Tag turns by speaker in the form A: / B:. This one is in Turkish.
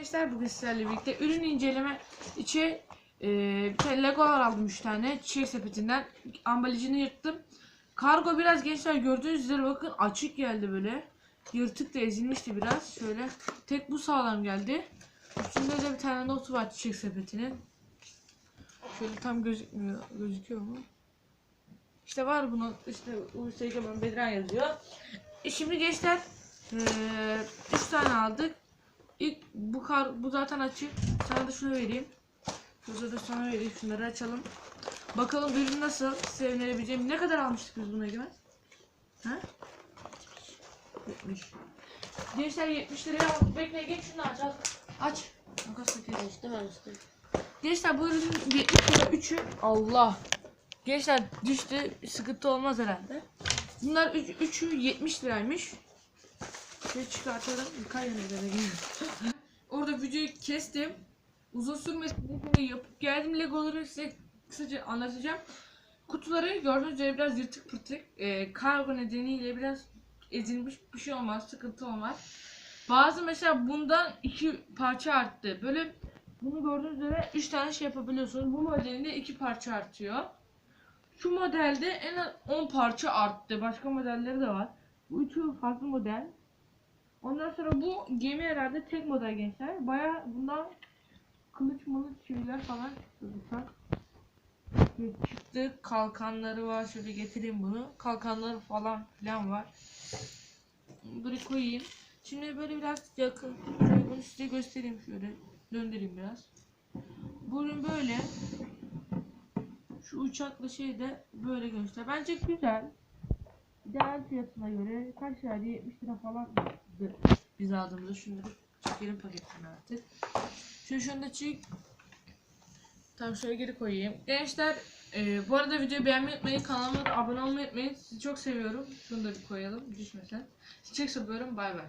A: Gençler bugün sizlerle birlikte ürün inceleme içi e, bir tane legolar aldım 3 tane çiçek sepetinden ambalajını yırttım. Kargo biraz gençler gördüğünüz üzere bakın açık geldi böyle. Yırtık da ezilmişti biraz. Şöyle tek bu sağlam geldi. Üstünde de bir tane notu var çiçek sepetinin. Şöyle tam gözükmüyor. Gözüküyor mu? İşte var bunun işte Instagram'ın Bedran yazıyor. E şimdi gençler 3 tane aldık. İlk bu kar bu zaten açık. Sana da şunu vereyim. Şurada da sana vereyim. Şunları açalım. Bakalım ürün nasıl? Size önerebileceğim. Ne kadar almıştık biz bunu Egemen? Ha? 70. Gençler 70 liraya aldık. Bekle geç şunu aç. Aç. Aç. Makas takıyor.
B: Açtım açtım.
A: Gençler bu ürünün 70 lira 3'ü Allah. Gençler düştü. Sıkıntı olmaz herhalde. Bunlar 3'ü 70 liraymış. Şöyle çıkartalım. Yıkar yanı Orada videoyu kestim. Uzun sürmesin diye yapıp geldim. Legoları size kısaca anlatacağım. Kutuları gördüğünüz üzere biraz yırtık pırtık. Ee, kargo nedeniyle biraz ezilmiş bir şey olmaz. Sıkıntı olmaz. Bazı mesela bundan iki parça arttı. Böyle bunu gördüğünüz üzere 3 tane şey yapabiliyorsunuz. Bu modelinde 2 parça artıyor. Şu modelde en az 10 parça arttı. Başka modelleri de var. Bu üçü farklı model. Ondan sonra bu gemi herhalde tek model gençler. Baya bundan kılıç mılıç çiviler falan çıktı. Böyle Çıktı. Kalkanları var. Şöyle getireyim bunu. Kalkanları falan filan var. Böyle koyayım. Şimdi böyle biraz yakın. Şöyle bunu size göstereyim şöyle. Döndüreyim biraz. Bu ürün böyle. Şu uçakla şey de böyle göster. Bence güzel. Değer fiyatına göre kaç liraydı? 70 lira falan biz aldığımızda şunları çekelim paketini artık. Şöyle şunu da çek. Tamam şöyle geri koyayım. Gençler e, bu arada videoyu beğenmeyi unutmayın. Kanalıma da abone olmayı unutmayın. Sizi çok seviyorum. Şunu da bir koyalım düşmesin. Sizi çok. Bay bay.